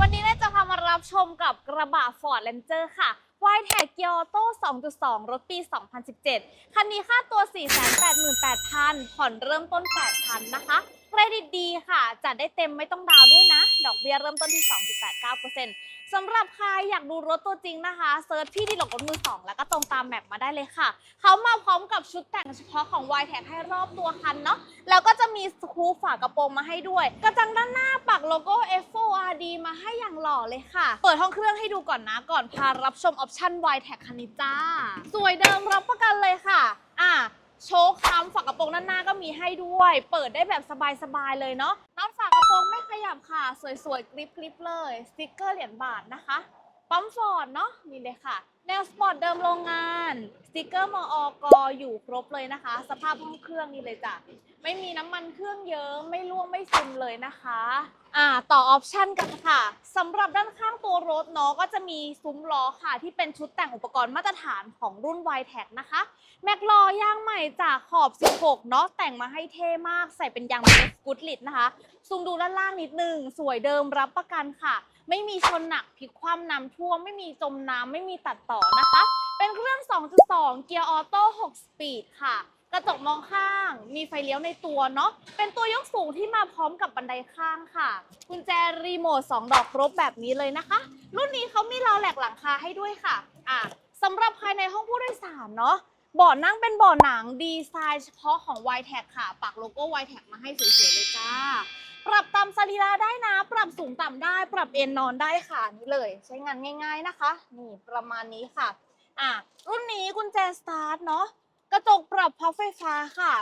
วันนี้เราจะพามารับชมกับกระบะ Ford Ranger ค่ะ y t e c เกียร์ออโต้2.2 รถปี 2017 คันนี้ค่าตัว 488,000 ผ่อนเริ่มต้น 8,000 นะคะ เครดิตดีค่ะ จัดได้เต็มไม่ต้องดาวด้วยนะ ดอกเบี้ยเริ่มต้นที่ 2.89%สำหรับใครอยากดูรถตัวจริงนะคะเซิร์ชพี่ดีหลกรถมือ 2 แล้วก็ตรงตามแมปมาได้เลยค่ะ เขามาพร้อมกับชุดแต่งเฉพาะของ y t e c ให้รอบตัวคันเนาะแล้วก็จะมีสกรูฝากระโปรงมาให้ด้วย กระจังด้านหน้าปักโลโก้ F4RD มาให้อย่างหล่อเลยค่ะ เปิดห้องเครื่องให้ดูก่อนนะก่อนพารับชมออปชั่น y t e c คันนี้จ้า สวยเดิมรับประกันเลยค่ะ อะ โชว์คำฝากระโปรงด้านหน้าก็มีให้ด้วย เปิดได้แบบสบายๆเลยเนาะน็อตฝากระโปรงไม่ขยับค่ะ สวยๆกริบๆเลยสติกเกอร์เหรียญบาทนะคะปั๊มฟอร์ดเนาะนี่เลยค่ะแนวสปอร์ตเดิมโรงงานสติกเกอร์มอกอยู่ครบเลยนะคะ สภาพห้องเครื่องนี่เลยจ้ะไม่มีน้ำมันเครื่องเยอะไม่ร่วงไม่ซึมเลยนะคะ อ่าต่อออปชั่นกันค่ะสำหรับด้านข้างตัวรถเนาะก็จะมีซุ้มล้อค่ะ ที่เป็นชุดแต่งอุปกรณ์มาตรฐานของรุ่น y t e c นะคะ แม็กล้อยางใหม่จากขอบ 16 เนาะแต่งมาให้เท่มากใส่เป็นยางเบสกูดลิดนะคะ ซูมดูด้านล่างนิดนึง สวยเดิมรับประกันค่ะ ไม่มีชนหนักพลิกคว่ำน้ำท่วม ไม่มีจมน้ำไม่มีตัดต่อนะคะ เป็นเครื่อง 2.2 เกียร์ออโต้ 6 สปีดค่ะ กระจกมองข้าง มีไฟเลี้ยวในตัวเนาะ เป็นตัวยกสูงที่มาพร้อมกับบันไดข้างค่ะ กุญแจรีโมท2ดอกครบแบบนี้เลยนะคะ รุ่นนี้เขามีราวแหลกหลังคาให้ด้วยค่ะ อะสำหรับภายในห้องผู้โดยสารเนาะเบาะนั่งเป็นเบาะหนังดีไซน์เฉพาะของ y t e c ค่ะ ปักโลโก้ y t e c มาให้สวยๆเลยจ้า ปรับตามสรีระได้นะ ปรับสูงต่ำได้ ปรับเอนนอนได้ค่ะนี่เลย ใช้งานง่าย ๆนะคะ นี่ประมาณนี้ค่ะ อะรุ่นนี้กุญแจสตาร์ทเนาะ กระจกปรับพับไฟฟ้าค่ะ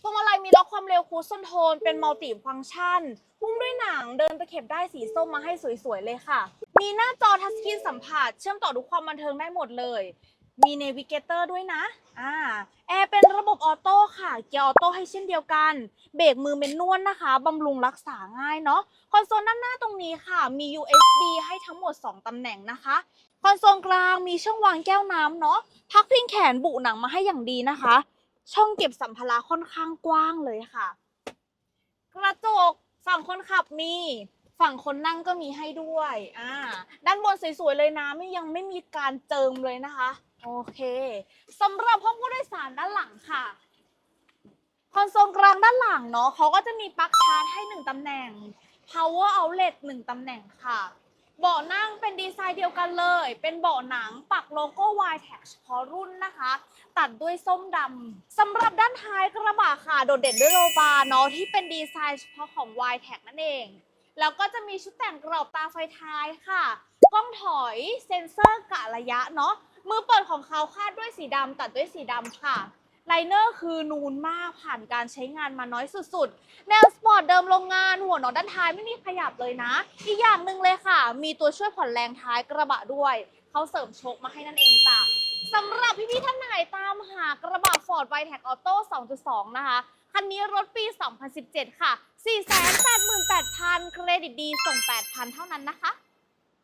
พวงมาลัยมีล็อกความเร็วคูสโทน เป็นมัลติฟังก์ชันหุ้มด้วยหนังเดินตะเข็บได้สีส้มมาให้สวยๆเลยค่ะ มีหน้าจอทัชสกรีนสัมผัส เชื่อมต่อทุกความบันเทิงได้หมดเลย มีเนวิเกเตอร์ด้วยนะอ่าแอร์เป็นระบบออโต้ค่ะเกียร์ออโต้ให้เช่นเดียวกัน เบรกมือเป็นนวลนะคะบำรุงรักษาง่ายเนาะคอนโซลด้านหน้าตรงนี้ค่ะ มี USB ให้ทั้งหมด 2ตำแหน่งนะคะ คอนโซลกลางมีช่องวางแก้วน้ำเนาะพักพิงแขนบุหนังมาให้อย่างดีนะคะ ช่องเก็บสัมภาระค่อนข้างกว้างเลยค่ะ กระจกฝั่งคนขับมีฝั่งคนนั่งก็มีให้ด้วยอ่าด้านบนสวยๆเลยนะไม่ยังไม่มีการเจิมเลยนะคะ โอเคสำหรับห้องผู้โดยสารด้านหลังค่ะ คอนโซลกลางด้านหลังเนาะเขาก็จะมีปลั๊กชาร์จให้หนึ่งตำแหน่ง power outlet หนึ่งตำแหน่งค่ะเบาะนั่งเป็นดีไซน์เดียวกันเลย เป็นเบาะหนังปักโลโก้ y t e c เฉพาะรุ่นนะคะ ตัดด้วยส้มดำสำหรับด้านท้ายกระบะค่ะ โดดเด่นด้วยโลบาร์เนาะที่เป็นดีไซน์เฉพาะของ y t e c นั่นเอง แล้วก็จะมีชุดแต่งกรอบตาไฟท้ายค่ะ กล้องถอยเซ็นเซอร์กะระยะเนาะ มือเปิดของเขาคาดด้วยสีดำตัดด้วยสีดำค่ะไลเนอร์คือนูนมากผ่านการใช้งานมาน้อยสุดๆ แนวสปอร์ตเดิมโรงงานหัวน็อตด้านท้ายไม่มีขยับเลยนะ อีกอย่างหนึ่งเลยค่ะ มีตัวช่วยผ่อนแรงท้ายกระบะด้วย เขาเสริมโชคมาให้นั่นเองจ้ะสำหรับพี่ๆท่านไหนตามหากระบะ Ford v i t e c Auto 2.2 นะคะ คันนี้รถปี 2017 ค่ะ 488,000 เครดิตดีส่ง 8,000 เท่านั้นนะคะ